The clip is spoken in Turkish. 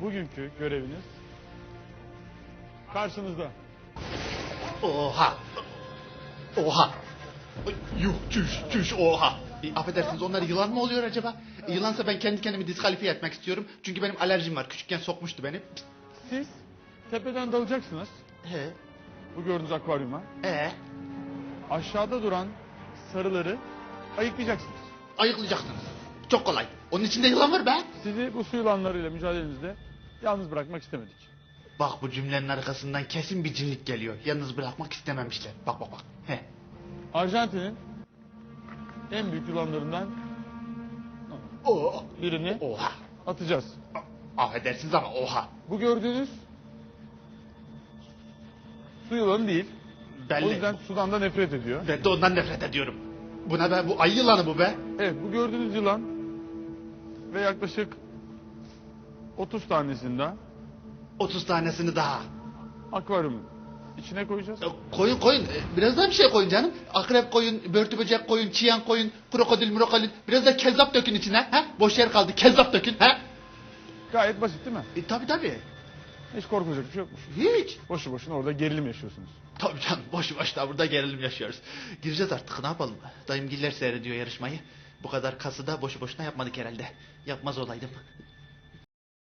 bugünkü göreviniz karşınızda. Oha. Oha. Yuh çüş çüş oha. E, affedersiniz onlar yılan mı oluyor acaba? E, yılansa ben kendi kendimi diskalifiye etmek istiyorum. Çünkü benim alerjim var. Küçükken sokmuştu beni. Siz tepeden dalacaksınız He. bu gördüğünüz akvaryuma. E Aşağıda duran sarıları ayıklayacaksınız. ayıklayacaksınız. Çok kolay. Onun içinde yılan var be. Sizi bu su yılanlarıyla mücadelenizde yalnız bırakmak istemedik. Bak bu cümlenin arkasından kesin bir cinlik geliyor. Yalnız bırakmak istememişler. Bak bak bak. He. Arjantin'in en büyük yılanlarından Oo. birini Oha. atacağız. Affedersiniz ama oha. Bu gördüğünüz su yılanı değil. Belli. O yüzden sudan da nefret ediyor. Ben de ondan nefret ediyorum. Bu ne be? Bu ayı yılanı bu be. Evet bu gördüğünüz yılan ve yaklaşık 30 tanesini de 30 tanesini daha. akvaryumun içine koyacağız. Ya Koyun koyun. Ee, Biraz daha bir şey koyun canım. Akrep koyun, börtü böcek koyun, çiyan koyun, krokodil, mrokodil. Biraz da kezzap dökün içine. Ha? Boş yer kaldı. Kezzap dökün. Ha? Gayet basit değil mi? E, tabii tabii. Hiç korkulacak bir şey yokmuş. Hiç. Boşu boşuna orada gerilim yaşıyorsunuz. Tabii canım. Boş başta burada gerilim yaşıyoruz. Gireceğiz artık. Ne yapalım? Dayımgiller seyrediyor yarışmayı. Bu kadar kası da boşu boşuna yapmadık herhalde. Yapmaz olaydım.